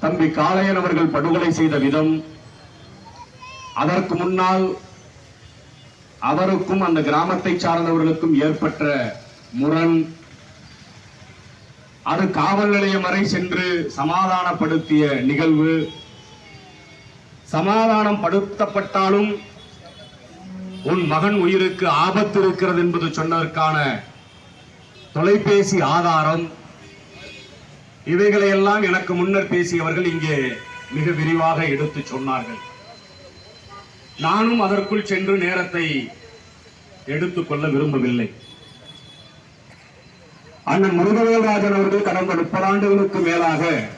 தம்பி காளையன் அவர்கள் படுகொலை செய்த விதம் அதற்கு முன்னால் அவருக்கும் அந்த கிராமத்தை சார்ந்தவர்களுக்கும் ஏற்பட்ட முரண் அது காவல் நிலையம் வரை சென்று சமாதானப்படுத்திய நிகழ்வு. சமாதானம் படுத்தப்பட்டாலும் உன் மகன் உயிருக்கு ஆபத்து இருக்கிறது என்பது சொன்னதற்கான தொலைபேசி ஆதாரம் இவைகளையெல்லாம் எனக்கு முன்னர் பேசியவர்கள் இங்கே மிக விரிவாக எடுத்து சொன்னார்கள். நானும் அதற்குள் சென்று நேரத்தை எடுத்துக்கொள்ள விரும்பவில்லை. அண்ணன் முருகவேல்ராஜன் அவர்கள் கடந்த முப்பது ஆண்டுகளுக்கு மேலாக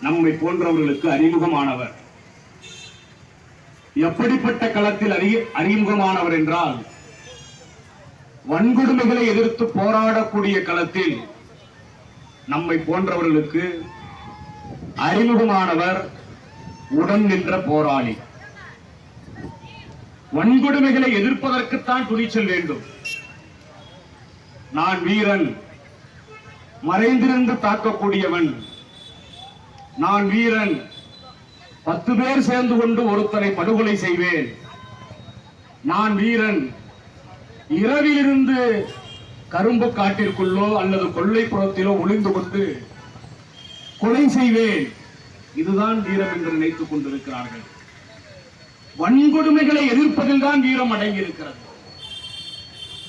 நம்மை போன்றவர்களுக்கு அறிமுகமானவர். எப்படிப்பட்ட களத்தில் அறி அறிமுகமானவர் என்றால் வன்கொடுமைகளை எதிர்த்து போராடக்கூடிய களத்தில் நம்மை போன்றவர்களுக்கு அறிமுகமானவர் உடன் நின்ற போராளி. வன்கொடுமைகளை எதிர்ப்பதற்குத்தான் துணிச்சல் வேண்டும். நான் வீரன். மறைந்திருந்து தாக்கக்கூடியவன். நான் வீரன். பத்து பேர் சேர்ந்து கொண்டு ஒருத்தனை படுகொலை செய்வேன். நான் வீரன். இரவிலிருந்து கரும்பு காட்டிற்குள்ளோ அல்லது கொள்ளைப்புறத்திலோ ஒளிந்து கொண்டு கொலை செய்வேன். இதுதான் வீரம் என்று நினைத்துக் கொண்டிருக்கிறார்கள். வன்கொடுமைகளை எதிர்ப்பதில் தான் வீரம் அடங்கியிருக்கிறது.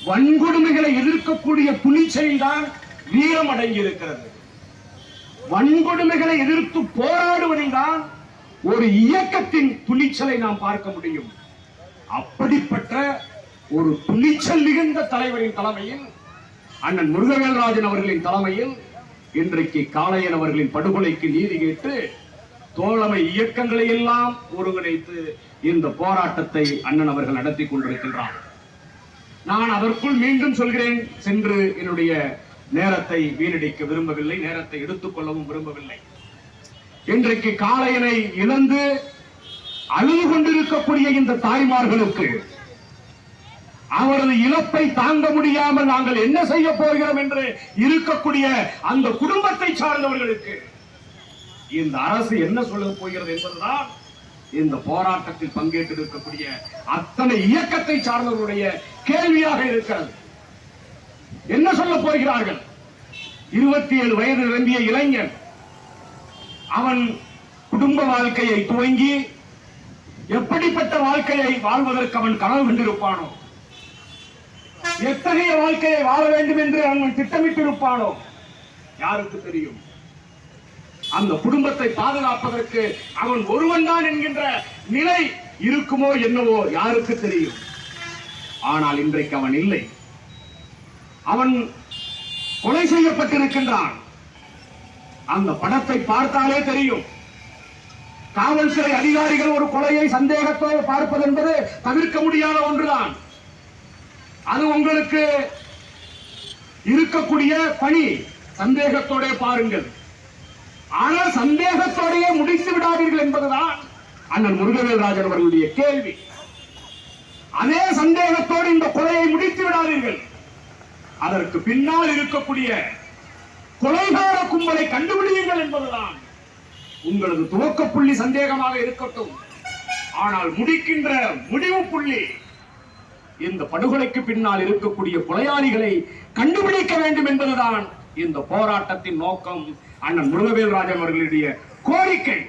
வன்கொடுமைகளை எதிர்க்கக்கூடிய துணிச்சலில் தான் வீரம் அடங்கியிருக்கிறது. வன்கொடுமைகளை எதிர்த்து போராடுவதில் தான் ஒரு இயக்கத்தின் துணிச்சலை நாம் பார்க்க முடியும். அப்படிப்பட்ட ஒரு துணிச்சல் மிகுந்த தலைவரின் தலைமையில் அண்ணன் முருகவேல்ராஜன் அவர்களின் தலைமையில் இன்றைக்கு காளையன் அவர்களின் படுகொலைக்கு நீதி கேட்டு தோழமை இயக்கங்களை எல்லாம் ஒருங்கிணைத்து இந்த போராட்டத்தை அண்ணன் அவர்கள் நடத்தி கொண்டிருக்கின்றார். நான் அதற்குள் மீண்டும் சொல்கிறேன் சென்று என்னுடைய நேரத்தை வீணடிக்க விரும்பவில்லை நேரத்தை எடுத்துக்கொள்ளவும் விரும்பவில்லை. இன்றைக்கு காளையனை இழந்து அழுது கொண்டிருக்கக்கூடிய இந்த தாய்மார்களுக்கு அவரது இழப்பை தாங்க முடியாமல் நாங்கள் என்ன செய்ய போகிறோம் என்று இருக்கக்கூடிய அந்த குடும்பத்தை சார்ந்தவர்களுக்கு இந்த அரசு என்ன சொல்ல போகிறது என்பதுதான் இந்த போராட்டத்தில் பங்கேற்றிருக்கக்கூடிய அத்தனை இயக்கத்தை சார்ந்தவருடைய கேள்வியாக இருக்கிறது. என்ன சொல்ல போகிறார்கள்? இருபத்தி ஏழு வயது நிரம்பிய இளைஞன் அவன் குடும்ப வாழ்க்கையை துவங்கி எப்படிப்பட்ட வாழ்க்கையை வாழ்வதற்கு அவன் கனவு கண்டிருப்பானோ? எத்தகைய வாழ்க்கையை வாழ வேண்டும் என்று அவன் திட்டமிட்டிருப்பானோ? யாருக்கு தெரியும்? அந்த குடும்பத்தை பாதுகாப்பதற்கு அவன் ஒருவன் தான் என்கின்ற நிலை இருக்குமோ என்னவோ யாருக்கு தெரியும்? ஆனால் இன்றைக்கு அவன் இல்லை. அவன் கொலை செய்யப்பட்டிருக்கின்றான். அந்த படத்தை பார்த்தாலே தெரியும். காவல்துறை அதிகாரிகள் ஒரு கொலையை சந்தேகத்தோடு பார்ப்பது என்பது தவிர்க்க முடியாத ஒன்றுதான். அது உங்களுக்கு இருக்கக்கூடிய பணி. சந்தேகத்தோட பாருங்கள். ஆனால் சந்தேகத்தோடைய முடித்து விடாதீர்கள் என்பதுதான் அண்ணன் முருகவேல் ராஜன் அவர்களுடைய கேள்வி. அதே சந்தேகத்தோடு இந்த கொலையை முடித்து விடாதீர்கள். அதற்கு பின்னால் இருக்கக்கூடிய கொலைகார கும்பலை கண்டுபிடியுங்கள் என்பதுதான் உங்களது துவக்க புள்ளி சந்தேகமாக இருக்கட்டும். ஆனால் முடிக்கின்ற முடிவு புள்ளி இந்த படுகொலைக்கு பின்னால் இருக்கக்கூடிய கொலையாளிகளை கண்டுபிடிக்க வேண்டும் என்பதுதான் இந்த போராட்டத்தின் நோக்கம். அண்ணன் முருகவேல் ராஜன் அவர்களுடைய கோரிக்கை.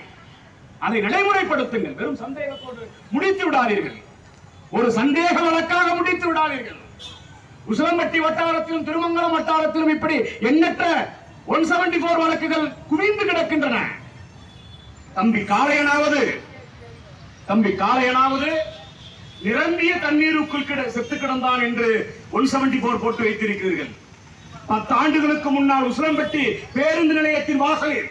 அதை நடைமுறைப்படுத்துங்கள். வெறும் சந்தேகத்தோடு முடித்து விடாதீர்கள். ஒரு சந்தேக வழக்காக முடித்து விடாதீர்கள். உசிலம்பட்டி வட்டாரத்திலும் திருமங்கலம் வட்டாரத்திலும் இப்படி எண்ணற்ற ஒன் செவன்டி போர் வழக்குகள் குவிந்து கிடக்கின்றன. தம்பி காளையனாவது. தம்பி காளையனாவது நிரம்பிய தண்ணீருக்குள் கிட செத்து கிடந்தான் என்று ஒன் செவன்டி போர் போட்டு வைத்திருக்கிறீர்கள். பத்து ஆண்டுகளுக்கு முன்னால் உசிலம்பட்டி பேருந்து நிலையத்தின் வாசலில்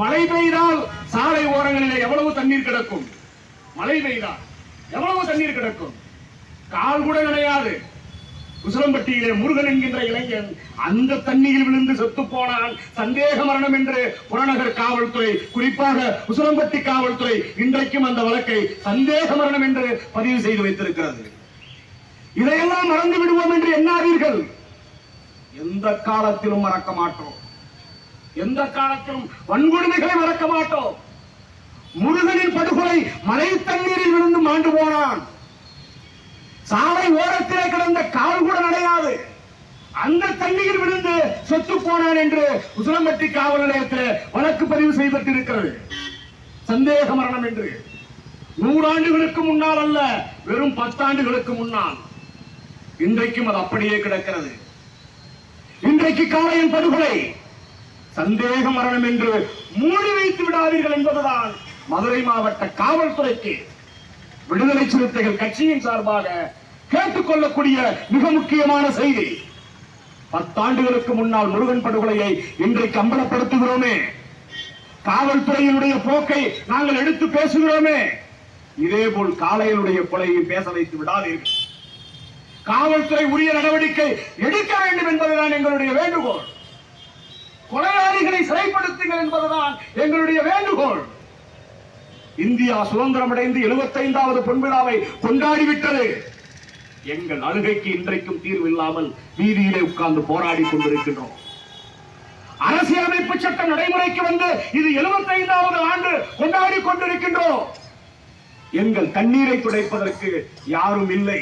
மழை பெய்தால் சாலை ஓரங்களிலே எவ்வளவு தண்ணீர் கிடக்கும்? மழை பெய்தால் எவ்வளவு தண்ணீர் கிடக்கும்? கால் கூட கிடையாது உசிலம்பட்டியிலே முருகன் என்கின்ற இளைஞன் அந்த தண்ணீரில் விழுந்து செத்து போனான் சந்தேக மரணம் என்று புறநகர் காவல்துறை குறிப்பாக உசிலம்பட்டி காவல்துறை இன்றைக்கும் அந்த வழக்கை சந்தேக மரணம் என்று பதிவு செய்து வைத்திருக்கிறது. இதையெல்லாம் மறந்து விடுவோம் என்று எண்ணாதீர்கள். எந்த காலத்திலும் மறக்க மாட்டோம். எந்த காலத்திலும் வன்கொடுமைகளை மறக்க மாட்டோம். முருகனின் படுகொலை மலை தண்ணீரில் விழுந்து மாண்டு போனான். சாலை ஓரத்திலே கிடந்த கால் கூட நடையாது அந்த தண்ணீர் விழுந்து சொத்து போனான் என்று உசிலம்பட்டி காவல் நிலையத்தில் வழக்கு பதிவு செய்யப்பட்டிருக்கிறது சந்தேக மரணம் என்று. நூறாண்டுகளுக்கு முன்னால் அல்ல வெறும் பத்தாண்டுகளுக்கு முன்னால். இன்றைக்கும் அது அப்படியே கிடக்கிறது. இன்றைக்கு காலையின் படுகொலை. சந்தேக மரணம் என்று மூடி வைத்து விடாதீர்கள் என்பதுதான் மதுரை மாவட்ட காவல்துறைக்கு. விடுதலை சிறுத்தைகள் கட்சியின் சார்பாக கேட்டுக்கொள்ளக்கூடிய மிக முக்கியமான செய்தி. பத்தாண்டுகளுக்கு முன்னால் முருகன் படுகொலையை இன்றைக்கு அம்பலப்படுத்துகிறோமே. காவல்துறையினுடைய போக்கை நாங்கள் எடுத்து பேசுகிறோமே. இதேபோல் காளையனுடைய கொலையை பேச வைத்து விடாதீர்கள். காவல்துறை உரிய நடவடிக்கை எடுக்க வேண்டும் என்பதுதான் எங்களுடைய வேண்டுகோள். கொலையாளிகளை சிறைப்படுத்துங்கள் என்பதுதான் எங்களுடைய வேண்டுகோள். இந்தியா சுதந்திரம் அடைந்து 75வது பொன்விழாவை கொண்டாடிவிட்டது. எங்கள் அழுகைக்கு இன்றைக்கும் தீர்வு இல்லாமல் வீதியிலே உட்கார்ந்து போராடி கொண்டிருக்கின்றோம். அரசியலமைப்பு சட்டம் நடைமுறைக்கு வந்து இது 75வது ஆண்டு கொண்டாடி கொண்டிருக்கின்றோம். எங்கள் கண்ணீரை துடைப்பதற்கு யாரும் இல்லை.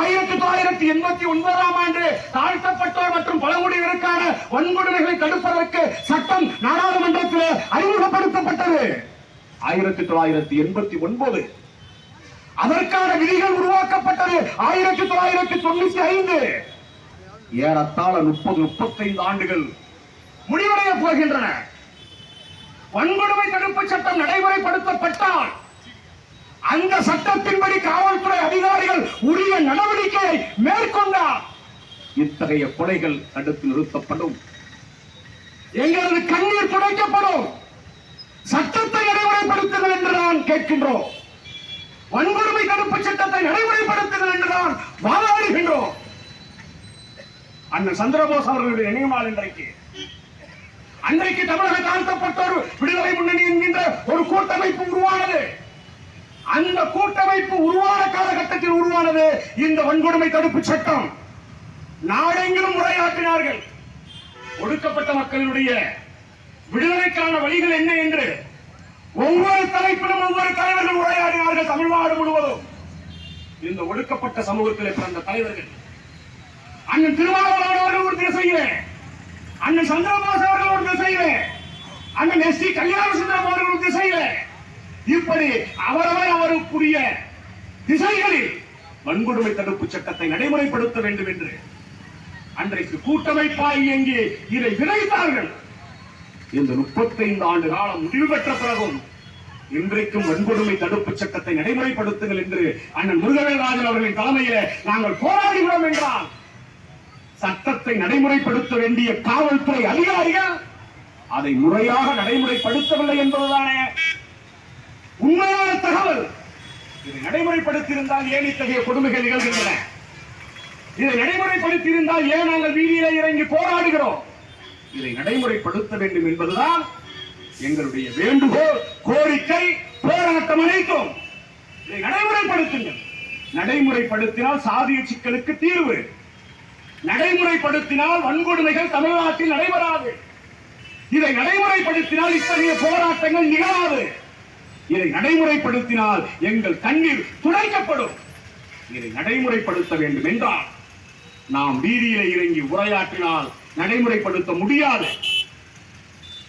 ஆயிரத்தி தொள்ளாயிரத்தி எண்பத்தி ஒன்பதாம் ஆண்டு தாழ்த்தப்பட்டோர் மற்றும் பழங்குடியினருக்கான வன்கொடுமைகளை தடுப்பதற்கு சட்டம் நாடாளுமன்றத்தில் அறிமுகப்படுத்தப்பட்டது. ஆயிரத்தி தொள்ளாயிரத்தி எண்பத்தி ஒன்பது. அதற்கான விதிகள் உருவாக்கப்பட்டது. ஆயிரத்தி தொள்ளாயிரத்தி தொண்ணூத்தி ஐந்து. ஏறத்தாழ முப்பது முப்பத்தைந்து ஆண்டுகள் முடிவடைய போகின்றன. வன்கொடுமை தடுப்பு சட்டம் நடைமுறைப்படுத்தப்பட்டால் அந்த சட்டத்தின்படி காவல்துறை அதிகாரிகள் உரிய நடவடிக்கையை மேற்கொண்டார் இத்தகைய கொலைகள் தடுத்து நிறுத்தப்படும். எங்களது கண்ணீர் துடைக்கப்படும். சட்டத்தை நடைமுறை என்று கேட்கின்றோம். வன்கொடுமை தடுப்பு சட்டத்தை நடைமுறைப்படுத்துங்கள் என்று நான் வாதாடுகின்றோம். அண்ணன் சந்திரபோஸ் அவர்களுடைய நினைவு நாள் இன்றைக்கு. அன்றைக்கு தமிழக தாழ்த்தப்பட்டோர் விடுதலை முன்னணி என்கின்ற ஒரு கூட்டமைப்பு உருவானது. அந்த கூட்டமைப்பு உருவான காலகட்டத்தில் உருவானது இந்த வன்கொடுமை தடுப்பு சட்டம். நாடெங்கிலும் உரையாற்றினார்கள். ஒடுக்கப்பட்ட மக்களுடைய விடுதலைக்கான வழிகள் என்ன என்று ஒவ்வொரு தலைப்பிலும் ஒவ்வொரு தலைவர்கள் உரையாடினார்கள் தமிழ்நாடு முழுவதும். இந்த ஒடுக்கப்பட்ட சமூகத்தில் பிறந்த தலைவர்கள். அண்ணன் திருமாவளவன் அவர்கள் ஒரு திசையிலே. அண்ணன் சந்திரபாஸ் அவர்கள் ஒரு திசையிலே. அண்ணன் எஸ் டி கல்யாண சுந்தரம் அவர்கள் ஒரு திசையிலே. இப்படி அவரவர் அவருக்குரிய திசைகளில் வன்கொடுமை தடுப்பு சட்டத்தை நடைமுறைப்படுத்த வேண்டும் என்று அன்றைக்கு கூட்டமைப்பாய் இயங்கி இதை விரைத்தார்கள் இந்த முப்பத்தைந்து ஆண்டு காலம் முடிவு பெற்ற பிறகும் இன்றைக்கும் வன்கொடுமை தடுப்பு சட்டத்தை நடைமுறைப்படுத்துங்கள் என்று அண்ணன் முருகவேராஜன் அவர்களின் தலைமையில நாங்கள் போராடுகிறோம் என்றால் சட்டத்தை நடைமுறைப்படுத்த வேண்டிய காவல்துறை அதிகாரிகள் அதை முறையாக நடைமுறைப்படுத்தவில்லை என்பதுதானே? உண்மையான தகவல். இதை நடைமுறைப்படுத்தியிருந்தால் ஏன் இத்தகைய கொடுமைகள் நிகழ்கின்றன? இதை நடைமுறைப்படுத்தியிருந்தால் ஏன் நாங்கள் வீதியில இறங்கி போராடுகிறோம்? இதை நடைமுறைப்படுத்த வேண்டும் என்பதுதான் எங்களுடைய வேண்டுகோள் கோரிக்கை போராட்டம் அனைத்தும். இதை நடைமுறைப்படுத்துங்கள். நடைமுறைப்படுத்தினால் சாதிய சிக்கலுக்கு தீர்வு. நடைமுறைப்படுத்தினால் வன்கொடுமைகள் தமிழ்நாட்டில் நடைபெறாது. இதை நடைமுறைப்படுத்தினால் இத்தகைய போராட்டங்கள் நிகழாது. இதை நடைமுறைப்படுத்தினால் எங்கள் கண்ணீர் துடைக்கப்படும். இதை நடைமுறைப்படுத்த வேண்டும் என்றால் நாம் வீதியிலே இறங்கி உரையாற்றினால் நடைமுறைப்படுத்த முடியாது.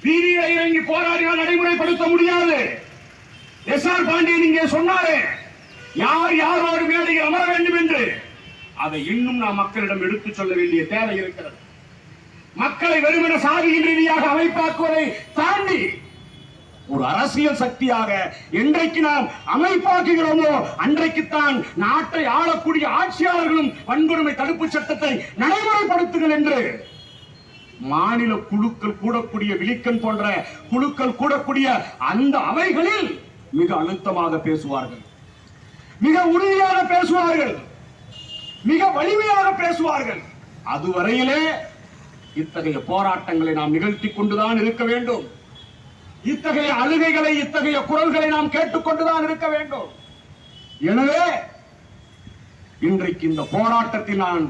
வீதியிலே இறங்கி போராடினால் நடைமுறைப்படுத்த முடியாது. எஸ் ஆர் பாண்டியன் இங்கே சொன்னாரே யார் யாரோடு மேடையில் அமர வேண்டும் என்று? அதை இன்னும் நாம் மக்களிடம் எடுத்துச் சொல்ல வேண்டிய தேவை இருக்கிறது. மக்களை வெறுமன சாதியின் ரீதியாக அமைப்பாக்குவதை தாண்டி ஒரு அரசியல் சக்தியாக என்றைக்கு நாம் அமைப்பாக்குகிறோமோ அன்றைக்குத்தான் நாட்டை ஆளக்கூடிய ஆட்சியாளர்களும் வன்கொடுமை தடுப்பு சட்டத்தை நடைமுறைப்படுத்துங்கள் என்று மாநில குழுக்கள் கூடக்கூடிய விழிக்கன் போன்ற குழுக்கள் கூடக்கூடிய அந்த அவைகளில் மிக அழுத்தமாக பேசுவார்கள். மிக உறுதியாக பேசுவார்கள். மிக வலிமையாக பேசுவார்கள். அதுவரையிலே இத்தகைய போராட்டங்களை நாம் நிகழ்த்தி கொண்டுதான் இருக்க வேண்டும். இத்தகைய அழுகைகளை இத்தகைய குரல்களை நாம் கேட்டுக்கொண்டுதான் இருக்க வேண்டும். எனவே இன்றைக்கு இந்த போராட்டத்தில் நான்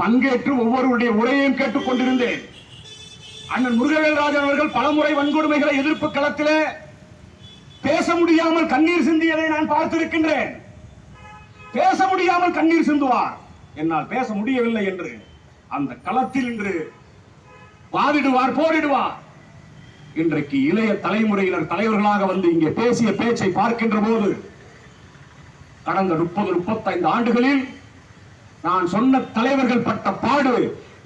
பங்கேற்று ஒவ்வொருவருடைய உரையையும் கேட்டுக்கொண்டிருந்தேன். அண்ணன் முருகவேல்ராஜன் அவர்கள் பலமுறை வன்கொடுமைகளை எதிர்ப்பு களத்திலே பேச முடியாமல் கண்ணீர் சிந்தியதை நான் பார்த்திருக்கின்றேன். பேச முடியாமல் கண்ணீர் சிந்துவார். என்னால் பேச முடியவில்லை என்று அந்த களத்தில் இன்று வாதிடுவார் போரிடுவார். இன்றைக்கு இளைய தலைமுறையினர் தலைவர்களாக வந்து இங்கே பேசிய பேச்சை பார்க்கின்ற போது கடந்த முப்பது முப்பத்தைந்து ஆண்டுகளில் நான் சொன்ன தலைவர்கள் பட்ட பாடு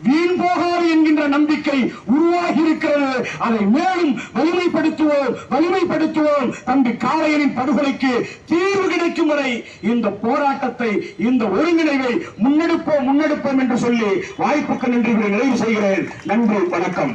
வீண் போகாது என்கின்ற நம்பிக்கை உருவாகி இருக்கிறது அதை மேலும் வலிமைப்படுத்துவோம் வலிமைப்படுத்துவோம். தம்பி காளையனின் படுகொலைக்கு தீர்வு கிடைக்கும் வரை இந்த போராட்டத்தை இந்த ஒருங்கிணைவை முன்னெடுப்போம் முன்னெடுப்போம் என்று சொல்லி வாய்ப்புக்கு நன்றி நிறைவு செய்கிறேன். நன்றி வணக்கம்.